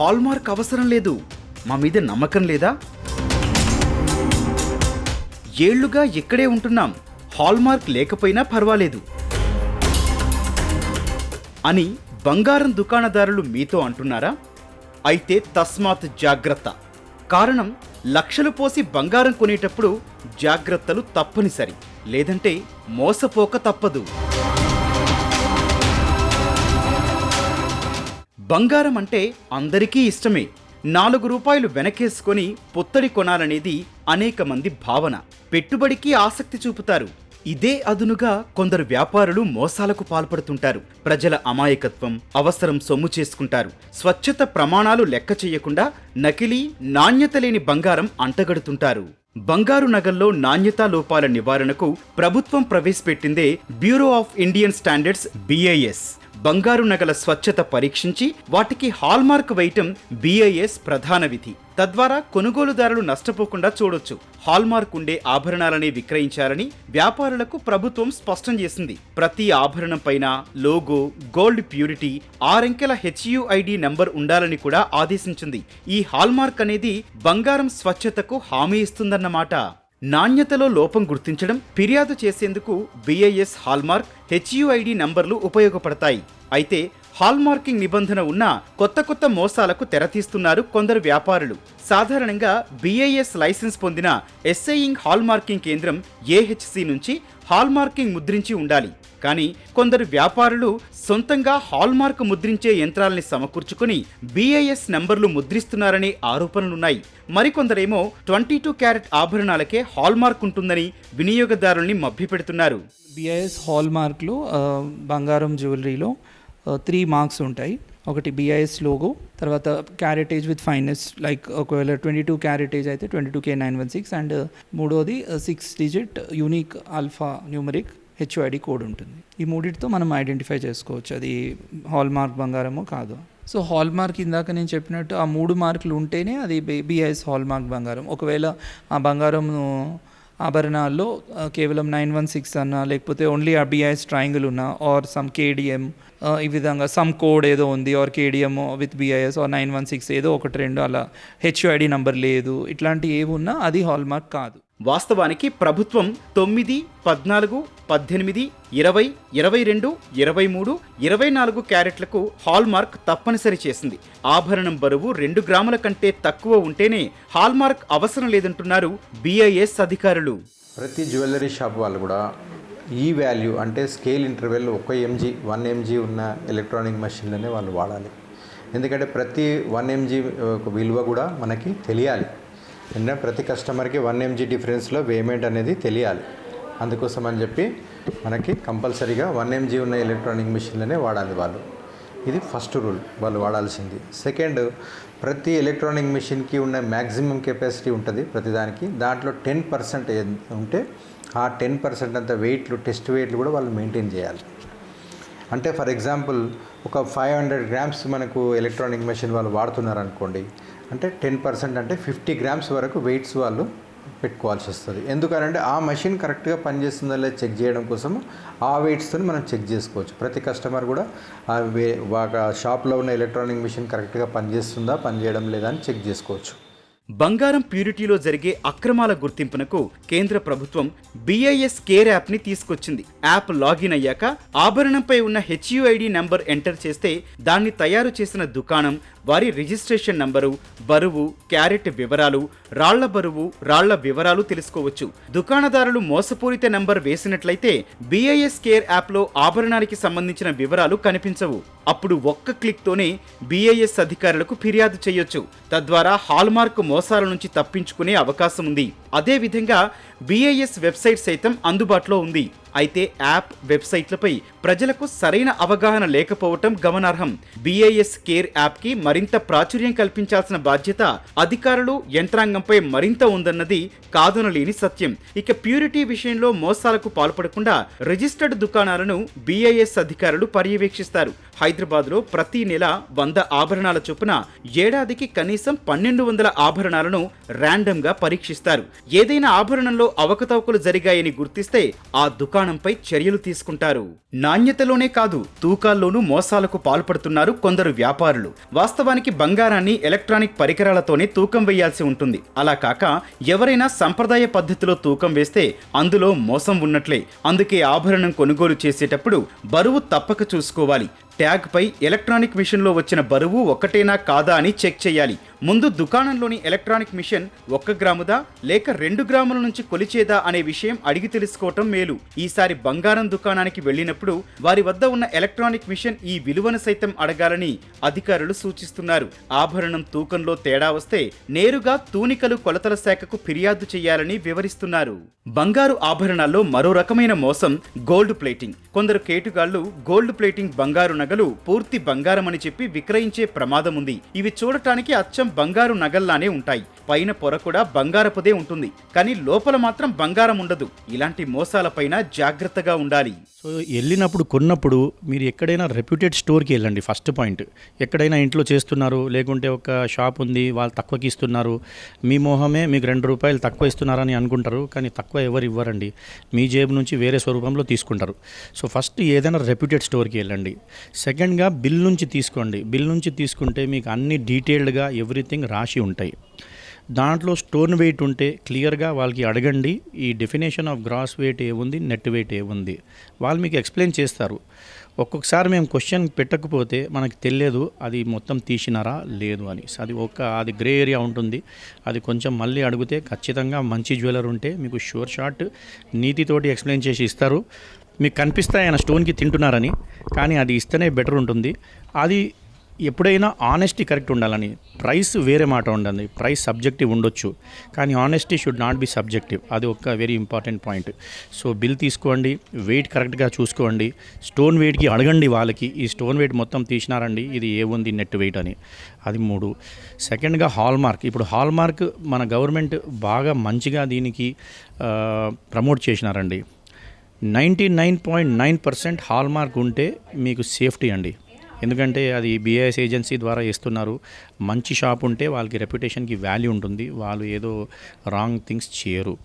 Hallmark అవసరం లేదు. మా మీద నమ్మకం లేదా? ఏళ్ళుగా ఇక్కడే ఉంటున్నాం. హాల్మార్క్ లేకపోయినా పర్వాలేదు. అని బంగారం దుకాణదారులు మీతో అంటున్నారా? అయితే తస్మాత్ జాగ్రత్త. కారణం లక్షలు పోసి బంగారం కొనేటప్పుడు జాగ్రత్తలు తప్పనిసరి. లేదంటే మోసపోక తప్పదు. బంగారం అంటే అందరికీ ఇష్టమే. నాలుగు రూపాయలు వెనకేసుకొని పొత్తడి కొనాలనేది అనేక మంది భావన. పెట్టుబడికి ఆసక్తి చూపుతారు. ఇదే అదునుగా కొందరు వ్యాపారులు మోసాలకు పాల్పడుతుంటారు. ప్రజల అమాయకత్వం అవసరం సొమ్ము చేసుకుంటారు. స్వచ్ఛత ప్రమాణాలు లెక్క చేయకుండా నకిలీ నాణ్యత లేని బంగారం అంటగడుతుంటారు. బంగారు నగల్లో నాణ్యతా లోపాల నివారణకు ప్రభుత్వం ప్రవేశపెట్టిందే bureau of Indian standards BIS బంగారు నగల స్వచ్ఛత పరీక్షించి వాటికి హాల్మార్క్ వేయటం బిఐఎస్ ప్రధాన విధి. తద్వారా కొనుగోలుదారులు నష్టపోకుండా చూడొచ్చు. హాల్మార్క్ ఉండే ఆభరణాలనే విక్రయించాలని వ్యాపారులకు ప్రభుత్వం స్పష్టం చేసింది. ప్రతి ఆభరణం పైన లోగో గోల్డ్ ప్యూరిటీ ఆరంకెల హెచ్యుఐడి నంబర్ ఉండాలని కూడా ఆదేశించింది. ఈ హాల్మార్క్ అనేది బంగారం స్వచ్ఛతకు హామీ ఇస్తుందన్నమాట. నాణ్యతలో లోపం గుర్తించడం ఫిర్యాదు చేసేందుకు బిఐఎస్ హాల్మార్క్ హెచ్యుఐడి నంబర్లు ఉపయోగపడతాయి. అయితే హాల్మార్కింగ్ నిబంధన ఉన్న కొత్త కొత్త మోసాలకు తెరతీస్తున్నారు కొందరు వ్యాపారులు. సాధారణంగా బిఐఎస్ లైసెన్స్ పొందిన ఎస్ఐయింగ్ హాల్మార్కింగ్ కేంద్రం ఏహెచ్సి నుంచి హాల్మార్కింగ్ ముద్రించి ఉండాలి. కానీ కొందరు వ్యాపారులు సొంతంగా హాల్మార్క్ ముద్రించే యంత్రాల్ని సమకూర్చుకుని బీఐఎస్ నంబర్లు ముద్రిస్తున్నారనే ఆరోపణలున్నాయి. మరికొందరేమో ట్వంటీ టూ క్యారెట్ ఆభరణాలకే హాల్మార్క్ ఉంటుందని వినియోగదారుల్ని మభ్యపెడుతున్నారు. బిఐఎస్ హాల్మార్క్లో బంగారం జ్యువెలరీలో త్రీ మార్క్స్ ఉంటాయి. ఒకటి బిఐఎస్ లోగో తర్వాత క్యారెటేజ్ విత్ ఫైనెస్ లైక్ ఒకవేళ ట్వంటీ టూ క్యారెటేజ్ అయితే twenty two K nine one six and మూడోది six digit unique alphanumeric. HUID code ఉంటుంది. ఈ మూడింటితో మనం ఐడెంటిఫై చేసుకోవచ్చు. అది హాల్ మార్క్ బంగారమో కాదో. సో హాల్ మార్క్ ఇందాక నేను చెప్పినట్టు ఆ మూడు మార్కులు ఉంటేనే అది బీఐఎస్ హాల్ మార్క్ బంగారం. ఒకవేళ ఆ బంగారం ఆభరణాల్లో కేవలం నైన్ వన్ సిక్స్ అన్న లేకపోతే ఓన్లీ ఆ బిఐఎస్ ట్రయాంగిల్ ఉన్నా ఆర్ సమ్ కేడిఎం ఈ విధంగా సమ్ కోడ్ ఏదో ఉంది or KDM with BIS or nine one six ఏదో ఒకటి రెండు అలా హెచ్ఐడి నెంబర్ లేదు ఇట్లాంటి ఏవి ఉన్నా అది హాల్ మార్క్ కాదు. వాస్తవానికి ప్రభుత్వం తొమ్మిది పద్నాలుగు పద్దెనిమిది ఇరవై ఇరవై రెండు ఇరవై మూడు ఇరవై నాలుగు క్యారెట్లకు హాల్మార్క్ తప్పనిసరి చేసింది. ఆభరణం బరువు రెండు గ్రాముల కంటే తక్కువ ఉంటేనే హాల్మార్క్ అవసరం లేదంటున్నారు బిఐఎస్ అధికారులు. ప్రతి జ్యువెలరీ షాప్ వాళ్ళు కూడా ఈ వాల్యూ అంటే స్కేల్ ఇంటర్వెల్ ఒక ఎంజీ వన్ ఎంజీ ఉన్న ఎలక్ట్రానిక్ మెషిన్లనే వాళ్ళు వాడాలి. ఎందుకంటే ప్రతి వన్ ఎంజీ విలువ కూడా మనకి తెలియాలి. ఎందుకంటే ప్రతి కస్టమర్కి వన్ ఎంజీ డిఫరెన్స్లో పేమెంట్ అనేది తెలియాలి. అందుకోసం అని చెప్పి మనకి కంపల్సరీగా వన్ ఎంజీ ఉన్న ఎలక్ట్రానిక్ మిషన్లనే వాడాలి వాళ్ళు. ఇది ఫస్ట్ రూల్ వాళ్ళు వాడాల్సింది. సెకండ్ ప్రతి ఎలక్ట్రానిక్ మెషిన్కి ఉన్న మ్యాక్సిమం కెపాసిటీ ఉంటుంది ప్రతిదానికి. దాంట్లో టెన్ పర్సెంట్ ఉంటే ఆ టెన్ పర్సెంట్ అంత వెయిట్లు టెస్ట్ వెయిట్లు కూడా వాళ్ళు మెయింటైన్ చేయాలి. అంటే ఫర్ ఎగ్జాంపుల్ ఒక ఫైవ్ హండ్రెడ్ గ్రామ్స్ మనకు ఎలక్ట్రానిక్ మెషిన్ వాళ్ళు వాడుతున్నారు అనుకోండి అంటే టెన్ పర్సెంట్ అంటే ఫిఫ్టీ గ్రామ్స్ వరకు వెయిట్స్ వాళ్ళు పెట్టుకోవాల్సి వస్తుంది. ఎందుకంటే ఆ మెషిన్ కరెక్ట్గా పనిచేస్తుందో లేదో చెక్ చేయడం కోసం ఆ వెయిట్స్తో మనం చెక్ చేసుకోవచ్చు. ప్రతి కస్టమర్ కూడా వే షాప్లో ఉన్న ఎలక్ట్రానిక్ మెషిన్ కరెక్ట్గా పనిచేస్తుందా పనిచేయడం లేదా అని చెక్ చేసుకోవచ్చు. బంగారం ప్యూరిటీలో జరిగే అక్రమాల గుర్తింపునకు కేంద్ర ప్రభుత్వం బీఐఎస్ కేర్ యాప్ని తీసుకొచ్చింది. యాప్ లాగిన్ అయ్యాక ఆభరణంపై ఉన్న హెచ్యుఐడి నెంబర్ ఎంటర్ చేస్తే దాన్ని తయారు చేసిన దుకాణం వారి రిజిస్ట్రేషన్ నంబరు బరువు క్యారెట్ వివరాలు రాళ్ళ బరువు రాళ్ళ వివరాలు తెలుసుకోవచ్చు. దుకాణదారులు మోసపూరిత నంబర్ వేసినట్లయితే బిఐఎస్ కేర్ యాప్లో ఆభరణానికి సంబంధించిన వివరాలు కనిపించవు. అప్పుడు ఒక్క క్లిక్తోనే బీఐఎస్ అధికారులకు ఫిర్యాదు చేయొచ్చు. తద్వారా హాల్మార్క్ మోసాల నుంచి తప్పించుకునే అవకాశం ఉంది అదేవిధంగా బీఏఎస్ వెబ్సైట్ సైతం అందుబాటులో ఉంది. అయితే యాప్ వెబ్సైట్లపై ప్రజలకు సరైన అవగాహన లేకపోవటం గమనార్హం. బీఏఎస్ కేర్ యాప్కి మరింత ప్రాచుర్యం కల్పించాల్సిన బాధ్యత అధికారులు యంత్రాంగంపై మరింత ఉందన్నది కాదనలేని సత్యం. ఇక ప్యూరిటీ విషయంలో మోసాలకు పాల్పడకుండా రిజిస్టర్డ్ దుకాణాలను బీఏఎస్ అధికారులు పర్యవేక్షిస్తారు. హైదరాబాద్లో ప్రతి నెల వంద ఆభరణాల చొప్పున ఏడాదికి కనీసం పన్నెండు వందల ఆభరణాలను ర్యాండమ్గా పరీక్షిస్తారు. ఏదైనా ఆభరణంలో అవకతవకలు జరిగాయని గుర్తిస్తే ఆ దుకాణంపై చర్యలు తీసుకుంటారు. నాణ్యతలోనే కాదు తూకాల్లోనూ మోసాలకు పాల్పడుతున్నారు కొందరు వ్యాపారులు. వాస్తవానికి బంగారాన్ని ఎలక్ట్రానిక్ పరికరాలతోనే తూకం వేయాల్సి ఉంటుంది. అలా కాక ఎవరైనా సంప్రదాయ పద్ధతిలో తూకం వేస్తే అందులో మోసం ఉన్నట్లే. అందుకే ఆభరణం కొనుగోలు చేసేటప్పుడు బరువు తప్పక చూసుకోవాలి. ట్యాగ్పై ఎలక్ట్రానిక్ మిషన్లో వచ్చిన బరువు ఒక్కటేనా కాదా అని చెక్ చేయాలి. ముందు దుకాణంలోని ఎలక్ట్రానిక్ మిషన్ ఒక్క గ్రాముదా లేక రెండు గ్రాముల నుంచి కొలిచేదా అనే విషయం అడిగి తెలుసుకోవటం మేలు. ఈసారి బంగారం దుకాణానికి వెళ్ళినప్పుడు వారి వద్ద ఉన్న ఎలక్ట్రానిక్ మిషన్ ఈ విలువను సైతం అడగాలని అధికారులు సూచిస్తున్నారు. ఆభరణం తూకంలో తేడా వస్తే నేరుగా తూనికలు కొలతల శాఖకు ఫిర్యాదు చేయాలని వివరిస్తున్నారు. బంగారు ఆభరణాల్లో మరో రకమైన మోసం గోల్డ్ ప్లేటింగ్. కొందరు కేటుగాళ్ళు గోల్డ్ ప్లేటింగ్ బంగారు నగలు పూర్తి బంగారం అని చెప్పి విక్రయించే ప్రమాదం ఉంది ఇవి చూడటానికి అచ్చం బంగారు నగల్లానే ఉంటాయి. పైన పొర కూడా బంగారపుదే ఉంటుంది. కానీ లోపల మాత్రం బంగారం ఉండదు. ఇలాంటి మోసాలపైన జాగ్రత్తగా ఉండాలి. సో వెళ్ళినప్పుడు కొన్నప్పుడు మీరు ఎక్కడైనా రెప్యూటెడ్ స్టోర్కి వెళ్ళండి ఫస్ట్ పాయింట్ ఎక్కడైనా ఇంట్లో చేస్తున్నారు లేకుంటే ఒక షాప్ ఉంది వాళ్ళు తక్కువకి ఇస్తున్నారు. మీ మొహమే మీకు రెండు రూపాయలు తక్కువ ఇస్తున్నారని అనుకుంటారు కానీ తక్కువ ఎవరు ఇవ్వరండి. మీ జేబు నుంచి వేరే స్వరూపంలో తీసుకుంటారు. సో ఫస్ట్ ఏదైనా రెప్యూటెడ్ స్టోర్కి వెళ్ళండి. సెకండ్గా బిల్ నుంచి తీసుకోండి. బిల్ నుంచి తీసుకుంటే మీకు అన్ని డీటెయిల్డ్గా ఎవ్రీథింగ్ రాసి ఉంటాయి. దాంట్లో స్టోన్ వెయిట్ ఉంటే క్లియర్గా వాళ్ళకి అడగండి ఈ డెఫినేషన్ ఆఫ్ గ్రాస్ వెయిట్ ఏముంది నెట్ వెయిట్ ఏముంది. వాళ్ళు మీకు ఎక్స్ప్లెయిన్ చేస్తారు. ఒక్కొక్కసారి మేము క్వశ్చన్ పెట్టకపోతే మనకు తెలియదు అది మొత్తం తీసినారా లేదు అని. అది ఒక అది గ్రే ఏరియా ఉంటుంది. అది కొంచెం మళ్ళీ అడిగితే ఖచ్చితంగా మంచి జ్యువెలర్ ఉంటే మీకు షూర్ షాట్ నీతితోటి ఎక్స్ప్లెయిన్ చేసి ఇస్తారు. మీకు కనిపిస్తాయి ఆయన స్టోన్కి తింటున్నారని కానీ అది ఇస్తేనే బెటర్ ఉంటుంది. అది ఎప్పుడైనా ఆనెస్టీ కరెక్ట్ ఉండాలని. ప్రైస్ వేరే మాట ఉండండి. ప్రైస్ సబ్జెక్టివ్ ఉండొచ్చు. కానీ honesty should not be subjective అది ఒక very important point so bill తీసుకోండి. వెయిట్ కరెక్ట్గా చూసుకోండి. స్టోన్ వెయిట్కి అడగండి వాళ్ళకి. ఈ స్టోన్ వెయిట్ మొత్తం తీసినారండి. ఇది ఏముంది నెట్ వెయిట్ అని. అది మూడు. సెకండ్గా హాల్ మార్క్ ఇప్పుడు హాల్ మార్క్ మన గవర్నమెంట్ బాగా మంచిగా దీనికి promote చేసినారండి. Ninety nine point nine percent hallmark ఉంటే మీకు సేఫ్టీ అండి. ఎందుకంటే అది బిఐఎస్ ఏజెన్సీ ద్వారా ఇస్తున్నారు. మంచి షాప్ ఉంటే వాళ్ళకి రెప్యుటేషన్కి వాల్యూ ఉంటుంది. వాళ్ళు ఏదో రాంగ్ థింగ్స్ చేయరు.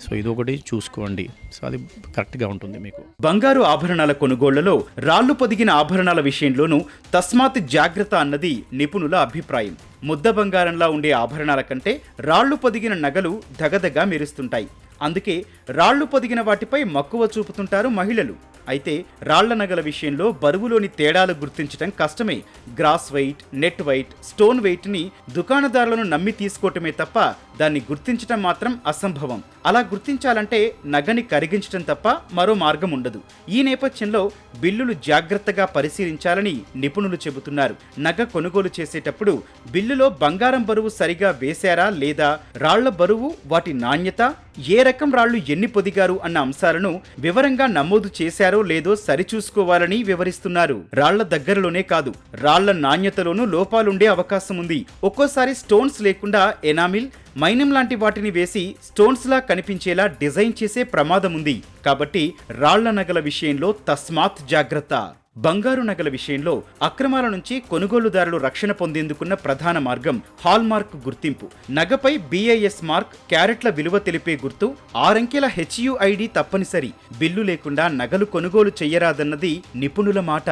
సో ఇది ఒకటి చూసుకోండి. సో అది కరెక్ట్గా ఉంటుంది మీకు. బంగారు ఆభరణాల కొనుగోళ్ళలో రాళ్ళు పొదిగిన ఆభరణాల విషయంలోనూ తస్మాత్ జాగ్రత్త అన్నది నిపుణుల అభిప్రాయం. ముద్ద బంగారంలా ఉండే ఆభరణాల కంటే రాళ్ళు పొదిగిన నగలు దగదగా మెరుస్తుంటాయి. అందుకే రాళ్ళు పొదిగిన వాటిపై మక్కువ చూపుతుంటారు మహిళలు. అయితే రాళ్ళ నగల విషయంలో బరువులోని తేడాలు గుర్తించడం కష్టమే. Gross weight net weight stone వెయిట్ని దుకాణదారులను నమ్మి తీసుకోవటమే తప్ప దాన్ని గుర్తించటం మాత్రం అసంభవం. అలా గుర్తించాలంటే నగని కరిగించటం తప్ప మరో మార్గం ఉండదు. ఈ నేపథ్యంలో బిల్లులు జాగ్రత్తగా పరిశీలించాలని నిపుణులు చెబుతున్నారు. నగ కొనుగోలు చేసేటప్పుడు బిల్లులో బంగారం బరువు సరిగా వేశారా లేదా రాళ్ళ బరువు వాటి నాణ్యత ఏ రకం రాళ్ళు ఎన్ని పొదిగారు అన్న అంశాలను వివరంగా నమోదు చేశారో లేదో సరిచూసుకోవాలని వివరిస్తున్నారు. రాళ్ళ దగ్గరలోనే కాదు రాళ్ళ నాణ్యతలోనూ లోపాలుండే అవకాశం ఉంది ఒక్కోసారి స్టోన్స్ లేకుండా ఎనామిల్ మైనం లాంటి వాటిని వేసి స్టోన్స్ లా కనిపించేలా డిజైన్ చేసే ప్రమాదం ఉంది కాబట్టి రాళ్ళ నగల విషయంలో తస్మాత్ జాగ్రత్త. బంగారు నగల విషయంలో అక్రమాల నుంచి కొనుగోలుదారులు రక్షణ పొందేందుకున్న ప్రధాన మార్గం హాల్మార్క్ గుర్తింపు. నగపై బిఐఎస్ మార్క్ క్యారెట్ల విలువ తెలిపే గుర్తు ఆరంకెల హెచ్యుఐడి తప్పనిసరి. బిల్లు లేకుండా నగలు కొనుగోలు చెయ్యరాదన్నది నిపుణుల మాట.